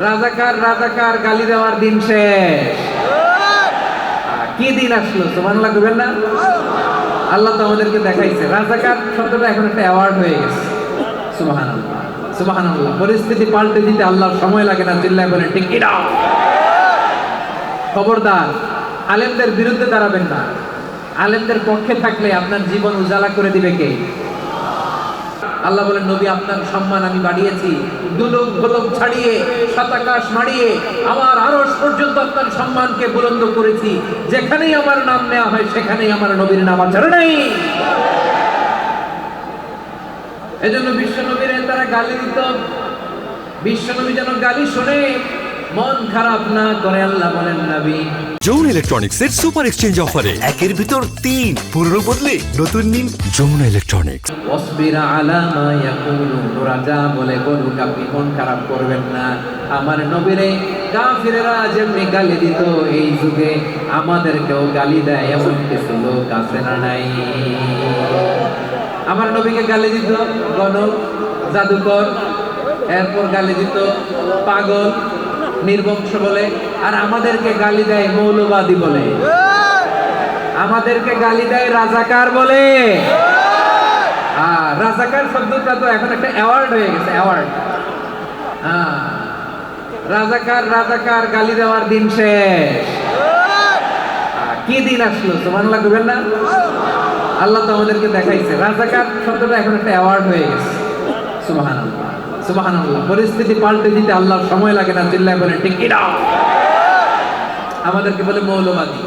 রাজাকার রাজাকার, গালি দেওয়ার দিন শেষ। কি দিন আসলো? সুবহানাল্লাহ করবেন না? আল্লাহ তো আমাদেরকে দেখাইছে। রাজাকার শব্দটা এখন একটা অ্যাওয়ার্ড হয়ে গেছে। সুবহানাল্লাহ সুবহানাল্লাহ। পরিস্থিতি পাল্টে দিতে আল্লাহর সময় লাগে না, চিল্লায় বলে ঠিক কি না খবরদার, আলেমদের বিরুদ্ধে দাঁড়াবেন না। আলেমদের পক্ষে থাকলে আপনার জীবন উজালা করে দিবে কে? আল্লাহ বলেন, নবী, আপনার সম্মান আমি বাড়িয়েছি। দুলুক গোলক ছাড়িয়ে শতাকাশ মারিয়ে, আমার আরস পর্যন্ত আপনার সম্মানকে বুলন্দ করেছি। যেখানেই আমার নাম নেওয়া হয়, সেখানেই আমার নবীর নাম আছে নাই। এজন্য বিশ্ব নবীর তারা গালি দিত। বিশ্ব নবী যেন গালি শুনে। মন খারাপ না করে আল্লাহ বলেন নবী। যমুনা ইলেকট্রনিক্সের সুপার এক্সচেঞ্জ অফারে একের ভিতর তিন পুরনো বদলে নতুন নিন যমুনা ইলেকট্রনিক্স। অসবির আলামা ইয়াকুলুন রাজা বলে করুক আপনি মন খারাপ করবেন না। আমার নবীরে কাফিরেরা যেমনি গালি দিত এই যুগে আমাদেরকেও গালি দেয় এমন কিছু লোক আছে না নাই? আমার নবীকে গালি দিত গণক জাদুকর এরপর গালি দিত পাগল। নির্বংশ বলে, আর আমাদেরকে গালি দেয় মৌলবাদী বলে। আমাদেরকে গালি দেয় রাজাকার বলে। রাজাকার শব্দটা তো এখন একটা অ্যাওয়ার্ড হয়ে গেছে অ্যাওয়ার্ড রাজাকার রাজাকার, গালি দেওয়ার দিন শেষ। কি দিন আসলো, সুবহানাল্লাহ করবেন না? আল্লাহ তো আমাদেরকে দেখাইছে। রাজাকার শব্দটা এখন একটা অ্যাওয়ার্ড হয়ে গেছে, সুবহানাল্লাহ। পরিস্থিতি পাল্টে দিতে আল্লাহর সময় লাগে না, চিল্লায় বলে আমাদেরকে বলে, মৌলবাদী।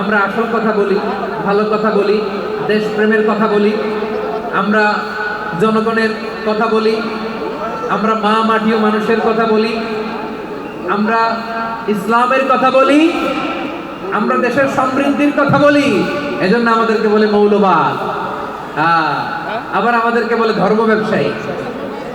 আমরা আসল কথা বলি, ভালো কথা বলি, দেশপ্রেমের কথা বলি, আমরা জনগণের কথা বলি, আমরা মা মাটিও মানুষের কথা বলি, আমরা ইসলামের কথা বলি, আমরা দেশের সমৃদ্ধির কথা বলি, এজন্য আমাদেরকে বলে মৌলবাদ। আবার আমাদেরকে বলে ধর্ম ব্যবসায়ী।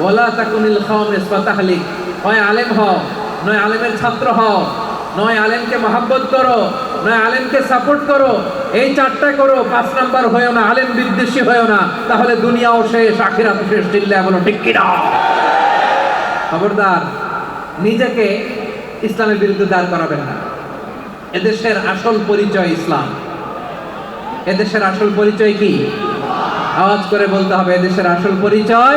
ওয়ালা তাকুনিল হয় আলেম হও, নয় আলেমের ছাত্র হও, নয় আলেমকে করো, নয় আলেমকে সাপোর্ট করো, এই চারটা করো, পাঁচ নাম্বার হয়েও না, আলেম বিদ্বেষী হয়েও না, তাহলে দুনিয়াও শেষ আখিরাত শেষ চিল্লা বলো, ঠিক কিনা? খবরদার, নিজেকে ইসলামের বিরুদ্ধে দাঁড় করাবেন না। এদেশের আসল পরিচয় ইসলাম। এদেশের আসল পরিচয় কি? আওয়াজ করে বলতে হবে, এদেশের আসল পরিচয়